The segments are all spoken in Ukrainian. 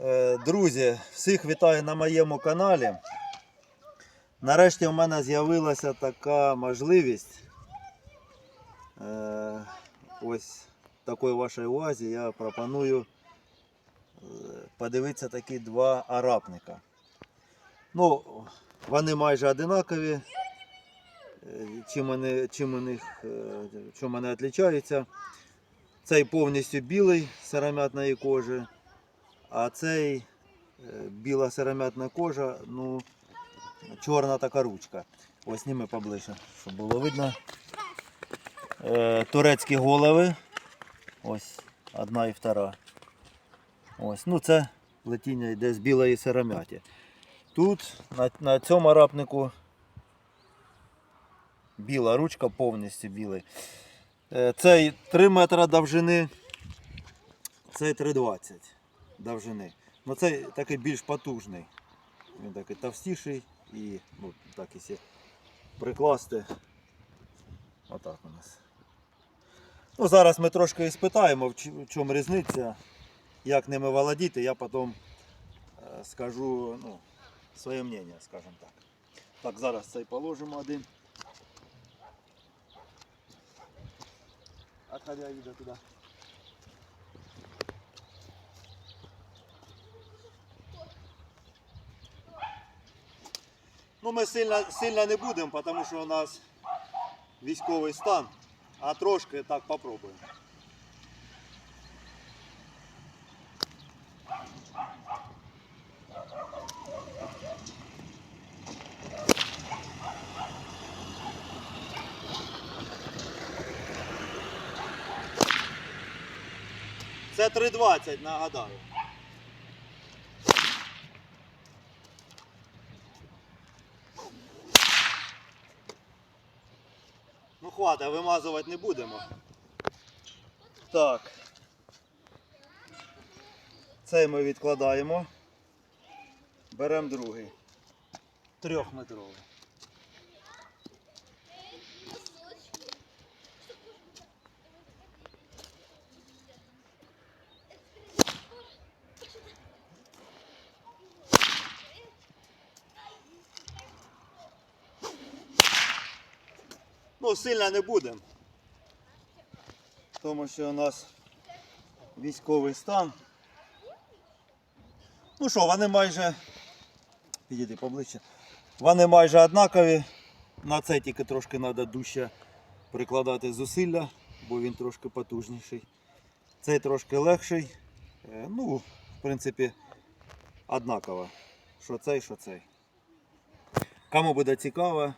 Е, Друзі, всіх вітаю на моєму каналі. Нарешті у мене з'явилася така можливість. Е, Ось такої вашій увазі я пропоную е, подивитися такі два арапника. Ну, вони майже одинакові. Чим вони, чим у чим вони відрізняються. Цей повністю білий сиромятної кожи, а цей е, біла сиромятна кожа, ну, чорна така ручка. Ось зніми поближче, щоб було видно. Е, Турецькі голови. Ось одна і втора. Ось, ну це плетіння йде з білої сиромяті. Тут на, на цьому арапнику біла ручка, повністю білий. Е, Цей 3 метра довжини, цей 3,20 довжини. Ну цей такий більш потужний. Він такий товстіший і ну, так якщо прикласти. Отак у нас. Ну, зараз ми трошки іспитаємо, в в чому різниця, як ними володіти, я потім е, скажу ну, своє мнення, скажімо так. Так, зараз цей положимо один. Отходя вида туда. Ну, ми сильно, сильно не будемо, тому що у нас військовий стан, а трошки так попробуємо. Це 3,20, нагадаю. Ну вимазувати не будемо. Так. Цей ми відкладаємо. Беремо другий. Трьохметровий. Ну, сильно не будемо. Тому що у нас військовий стан. Ну що, вони майже. Підійди поближче. Вони майже однакові. На це тільки трошки треба дужче прикладати зусилля, бо він трошки потужніший. Цей трошки легший. Е, Ну, в принципі, однаково. Що цей, що цей. Кому буде цікаво,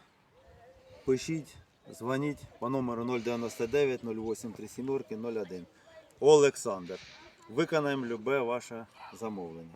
пишіть, дзвоніть по номеру 099 0837 01. Олександр. Виконаємо любе ваше замовлення.